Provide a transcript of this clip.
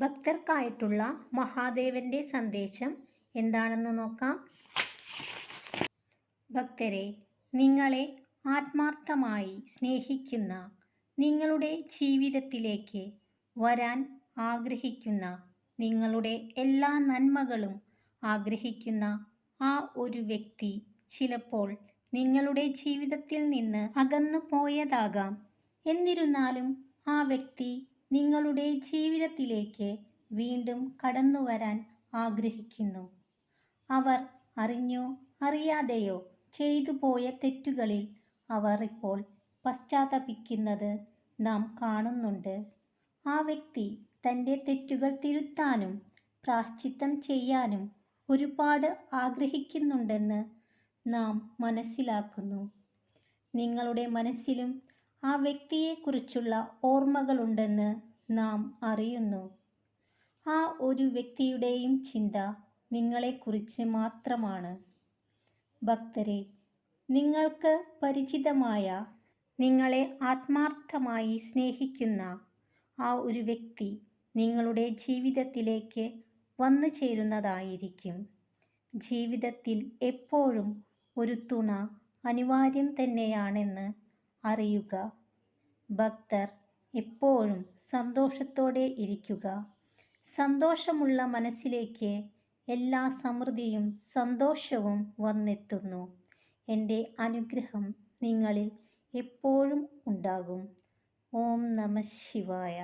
ഭക്തർക്കായിട്ടുള്ള മഹാദേവന്റെ സന്ദേശം എന്താണെന്ന് നോക്കാം. ഭക്തരെ നിങ്ങളെ ആത്മാർത്ഥമായി സ്നേഹിക്കുന്ന നിങ്ങളുടെ ജീവിതത്തിലേക്ക് വരാൻ ആഗ്രഹിക്കുന്ന നിങ്ങളുടെ എല്ലാ നന്മകളും ആഗ്രഹിക്കുന്ന ആ ഒരു വ്യക്തി ചിലപ്പോൾ നിങ്ങളുടെ ജീവിതത്തിൽ നിന്ന് അകന്നു പോയതാകാം. എന്നിരുന്നാലും ആ വ്യക്തി നിങ്ങളുടെ ജീവിതത്തിലേക്ക് വീണ്ടും കടന്നു വരാൻ ആഗ്രഹിക്കുന്നു. അവർ അറിഞ്ഞോ അറിയാതെയോ ചെയ്തു പോയ തെറ്റുകളിൽ അവർ ഇപ്പോൾ പശ്ചാത്തപിക്കുന്നത് നാം കാണുന്നുണ്ട്. ആ വ്യക്തി തന്റെ തെറ്റുകൾ തിരുത്താനും പ്രാശ്ചിത്തം ചെയ്യാനും ഒരുപാട് ആഗ്രഹിക്കുന്നുണ്ടെന്ന് നാം മനസ്സിലാക്കുന്നു. നിങ്ങളുടെ മനസ്സിലും ആ വ്യക്തിയെക്കുറിച്ചുള്ള ഓർമ്മകളുണ്ടെന്ന് നാം അറിയുന്നു. ആ ഒരു വ്യക്തിയുടെയും ചിന്ത നിങ്ങളെക്കുറിച്ച് മാത്രമാണ്. ഭക്തരെ നിങ്ങൾക്ക് പരിചിതമായ നിങ്ങളെ ആത്മാർത്ഥമായി സ്നേഹിക്കുന്ന ആ ഒരു വ്യക്തി നിങ്ങളുടെ ജീവിതത്തിലേക്ക് വന്നു ചേരുന്നതായിരിക്കും. ജീവിതത്തിൽ എപ്പോഴും ഒരു തുണ അനിവാര്യം തന്നെയാണെന്ന് അറിയുക. ഭക്തർ എപ്പോഴും സന്തോഷത്തോടെ ഇരിക്കുക. സന്തോഷമുള്ള മനസ്സിലേക്ക് എല്ലാ സമൃദ്ധിയും സന്തോഷവും വന്നെത്തുന്നു. എന്റെ അനുഗ്രഹം നിങ്ങളിൽ എപ്പോഴും ഉണ്ടാകും. ഓം നമ ശിവായ.